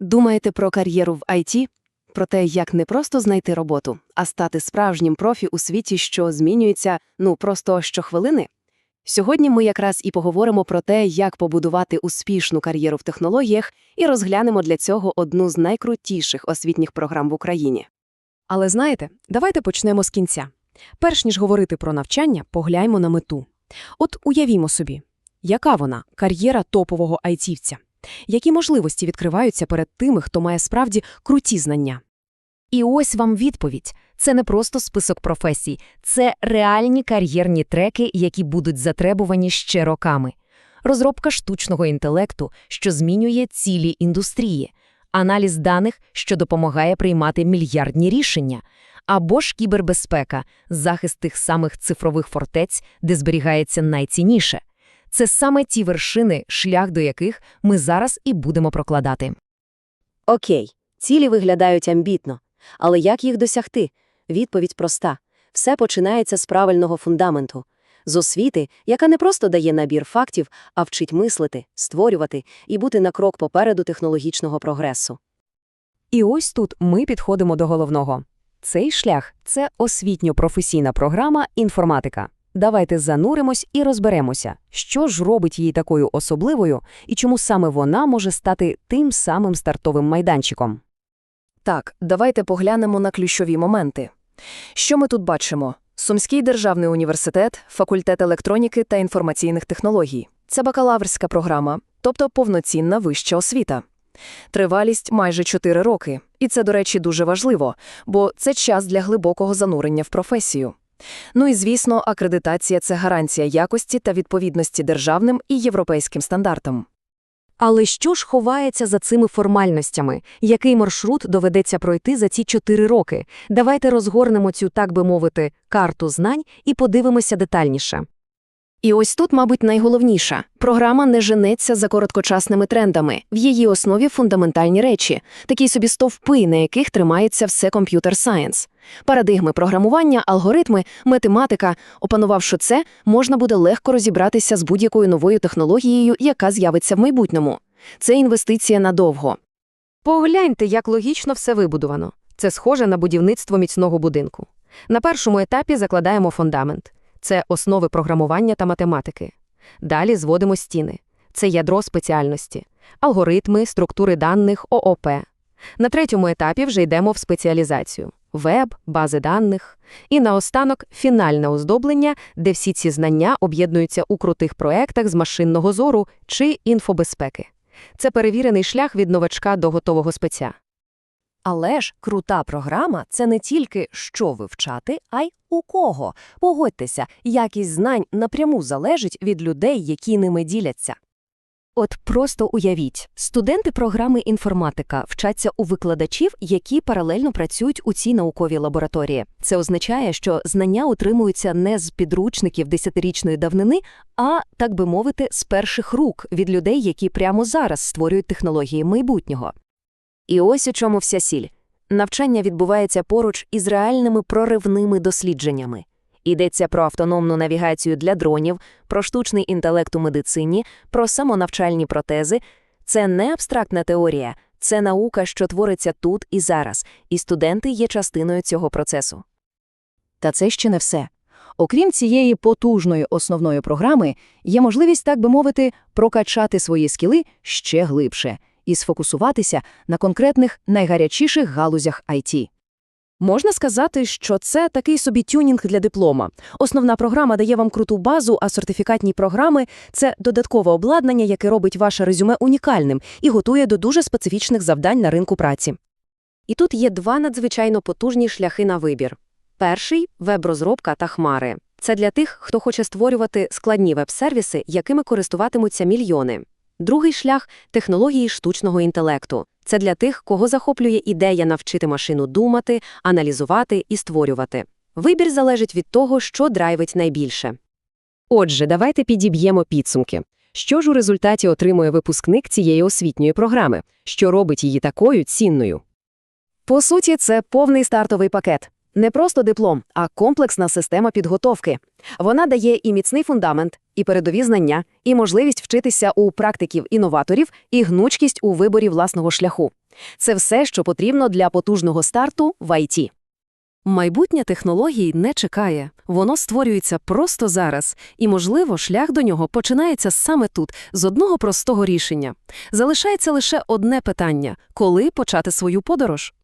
Думаєте про кар'єру в IT? Про те, як не просто знайти роботу, а стати справжнім профі у світі, що змінюється ну просто щохвилини? Сьогодні ми якраз і поговоримо про те, як побудувати успішну кар'єру в технологіях, і розглянемо для цього одну з найкрутіших освітніх програм в Україні. Але знаєте, давайте почнемо з кінця. Перш ніж говорити про навчання, погляньмо на мету. От уявімо собі, яка вона кар'єра топового айтівця? Які можливості відкриваються перед тими, хто має справді круті знання? І ось вам відповідь. Це не просто список професій, це реальні кар'єрні треки, які будуть затребувані ще роками. Розробка штучного інтелекту, що змінює цілі індустрії, аналіз даних, що допомагає приймати мільярдні рішення, або ж кібербезпека, захист тих самих цифрових фортець, де зберігається найцінніше. Це саме ті вершини, шлях до яких ми зараз і будемо прокладати. Окей, цілі виглядають амбітно. Але як їх досягти? Відповідь проста. Все починається з правильного фундаменту. З освіти, яка не просто дає набір фактів, а вчить мислити, створювати і бути на крок попереду технологічного прогресу. І ось тут ми підходимо до головного. Цей шлях – це освітньо-професійна програма «Інформатика». Давайте зануримось і розберемося, що ж робить її такою особливою і чому саме вона може стати тим самим стартовим майданчиком. Так, давайте поглянемо на ключові моменти. Що ми тут бачимо? Сумський державний університет, факультет електроніки та інформаційних технологій. Це бакалаврська програма, тобто повноцінна вища освіта. Тривалість майже 4 роки. І це, до речі, дуже важливо, бо це час для глибокого занурення в професію. Ну і, звісно, акредитація – це гарантія якості та відповідності державним і європейським стандартам. Але що ж ховається за цими формальностями? Який маршрут доведеться пройти за ці чотири роки? Давайте розгорнемо цю, так би мовити, карту знань і подивимося детальніше. І ось тут, мабуть, найголовніше. Програма не женеться за короткочасними трендами. В її основі фундаментальні речі, такі собі стовпи, на яких тримається все комп'ютер сайенс. Парадигми програмування, алгоритми, математика. Опанувавши це, можна буде легко розібратися з будь-якою новою технологією, яка з'явиться в майбутньому. Це інвестиція надовго. Погляньте, як логічно все вибудовано. Це схоже на будівництво міцного будинку. На першому етапі закладаємо фундамент. Це основи програмування та математики. Далі зводимо стіни. Це ядро спеціальності, алгоритми, структури даних, ООП. На третьому етапі вже йдемо в спеціалізацію веб, бази даних. І наостанок фінальне оздоблення, де всі ці знання об'єднуються у крутих проектах з машинного зору чи інфобезпеки. Це перевірений шлях від новачка до готового спеця. Але ж крута програма – це не тільки що вивчати, а й у кого. Погодьтеся, якість знань напряму залежить від людей, які ними діляться. От просто уявіть, студенти програми інформатика вчаться у викладачів, які паралельно працюють у цій науковій лабораторії. Це означає, що знання утримуються не з підручників десятирічної давнини, а, так би мовити, з перших рук від людей, які прямо зараз створюють технології майбутнього. І ось у чому вся сіль. Навчання відбувається поруч із реальними проривними дослідженнями. Йдеться про автономну навігацію для дронів, про штучний інтелект у медицині, про самонавчальні протези. Це не абстрактна теорія, це наука, що твориться тут і зараз, і студенти є частиною цього процесу. Та це ще не все. Окрім цієї потужної основної програми, є можливість, так би мовити, прокачати свої скіли ще глибше і сфокусуватися на конкретних найгарячіших галузях IT. Можна сказати, що це такий собі тюнінг для диплома. Основна програма дає вам круту базу, а сертифікатні програми це додаткове обладнання, яке робить ваше резюме унікальним і готує до дуже специфічних завдань на ринку праці. І тут є два надзвичайно потужні шляхи на вибір. Перший веб-розробка та хмари. Це для тих, хто хоче створювати складні веб-сервіси, якими користуватимуться мільйони. Другий шлях технології штучного інтелекту. Це для тих, кого захоплює ідея навчити машину думати, аналізувати і створювати. Вибір залежить від того, що драйвить найбільше. Отже, давайте підіб'ємо підсумки. Що ж у результаті отримує випускник цієї освітньої програми, що робить її такою цінною? По суті, це повний стартовий пакет. Не просто диплом, а комплексна система підготовки. Вона дає і міцний фундамент, і передові знання, і можливість вчитися у практиків-інноваторів, і гнучкість у виборі власного шляху. Це все, що потрібно для потужного старту в ІТ. Майбутнє технологій не чекає. Воно створюється просто зараз, і, можливо, шлях до нього починається саме тут, з одного простого рішення. Залишається лише одне питання – коли почати свою подорож?